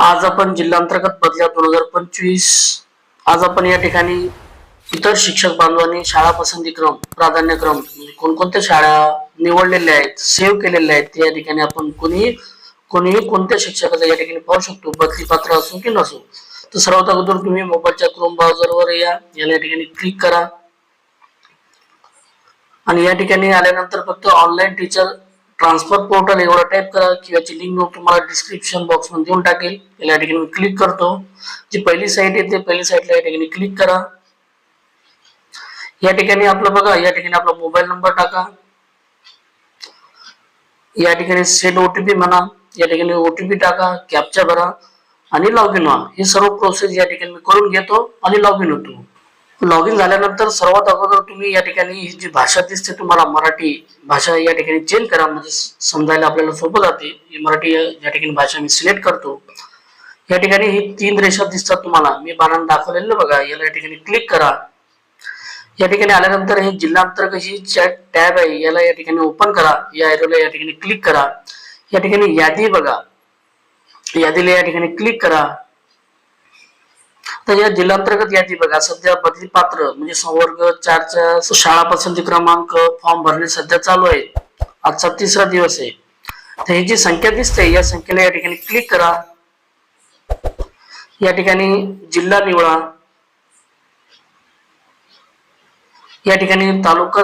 आज आपण जिल्हांतर्गत बदल्या दोन हजार पंचवीस आज आपण या ठिकाणी इतर शिक्षक बांधवांनी शाळा पसंती क्रम प्राधान्यक्रम म्हणजे कोणकोणत्या शाळा निवडलेल्या आहेत सेव्ह केलेल्या आहेत या ठिकाणी आपण कोणीही कोणीही कोणत्या शिक्षकाचा या ठिकाणी पाहू शकतो बदली पात्र असो की नसो. तर सर्वात अगोदर तुम्ही मोबाईलच्या क्रोम ब्राउझरवर या याला या ठिकाणी क्लिक करा. आणि या ठिकाणी आल्यानंतर फक्त ऑनलाईन टीचर ट्रान्सफर पोर्टल एवढं टाईप करा किंवा याची लिंक मी तुम्हाला डिस्क्रिप्शन बॉक्समध्ये देऊन टाकेल. याला या ठिकाणी मी क्लिक करतो. जी पहिली साईट येते पहिली साईटला या ठिकाणी क्लिक करा. या ठिकाणी आपलं बघा या ठिकाणी आपला मोबाईल नंबर टाका. या ठिकाणी सेट ओटीपी म्हणा या ठिकाणी ओटीपी टाका कॅप्चर भरा आणि लॉग इन व्हा. ही सर्व प्रोसेस या ठिकाणी मी करून घेतो आणि लॉग इन होतो. लॉग इन झाल्यानंतर सर्वात अगोदर तुम्ही या ठिकाणी ही जी भाषा दिसते तुम्हाला मराठी भाषा या ठिकाणी चेंज करा म्हणजे समजायला आपल्याला सोपं जाते मराठी या ठिकाणी भाषा मी सिलेक्ट करतो या ठिकाणी ही तीन रेषा दिसतात तुम्हाला मी बाणाने दाखवलेलं बघा याला या ठिकाणी क्लिक करा या ठिकाणी आल्यानंतर हे जिल्हा अंतर्गत ही चॅट टॅब आहे याला या ठिकाणी ओपन करा या एरोला या ठिकाणी क्लिक करा या ठिकाणी यादी बघा यादीला या ठिकाणी क्लिक करा तर या जिल्हांतर्गत यादी बघा. सध्या बदली पात्र म्हणजे संवर्ग चारच्या शाळा पसंती क्रमांक फॉर्म भरणे सध्या चालू आहे. आजचा तिसरा दिवस आहे. तर ही जी संख्या दिसते या संख्येला या ठिकाणी क्लिक करा. या ठिकाणी जिल्हा निवडा. या ठिकाणी तालुका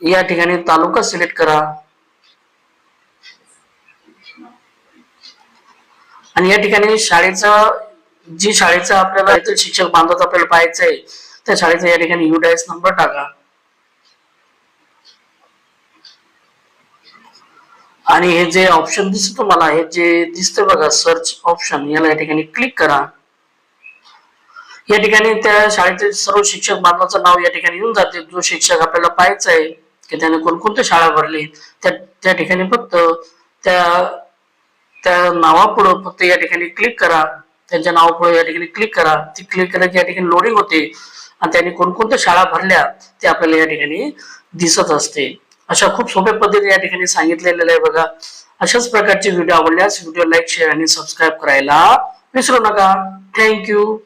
या ठिकाणी तालुका सिलेक्ट करा. आणि या ठिकाणी शाळेचा जी शाळेचा आपल्याला शिक्षक बांधवत आपल्याला पाहायचं आहे त्या शाळेचा या ठिकाणी युडायस नंबर टाका. आणि हे जे ऑप्शन दिसत तुम्हाला हे जे दिसतं बघा सर्च ऑप्शन याला या ठिकाणी क्लिक करा. या ठिकाणी त्या शाळेचे सर्व शिक्षक बांधवाचं नाव या ठिकाणी येऊन जाते. जो शिक्षक आपल्याला पाहायचा आहे की त्याने कोणकोणत्या शाळा भरली त्या त्या ठिकाणी फक्त त्या त्या नावापुढं फक्त या ठिकाणी क्लिक करा. त्यांच्या नावापुढे या ठिकाणी क्लिक करा. ती क्लिक केलं की या ठिकाणी लोडिंग होते. आणि त्यांनी कोणकोणत्या शाळा भरल्या ते आपल्याला या ठिकाणी दिसत असते. अशा खूप सोप्या पद्धतीने या ठिकाणी सांगितलेलं आहे बघा. अशाच प्रकारचे व्हिडिओ आवडल्यास व्हिडिओ लाईक शेअर आणि सबस्क्राईब करायला विसरू नका. थँक्यू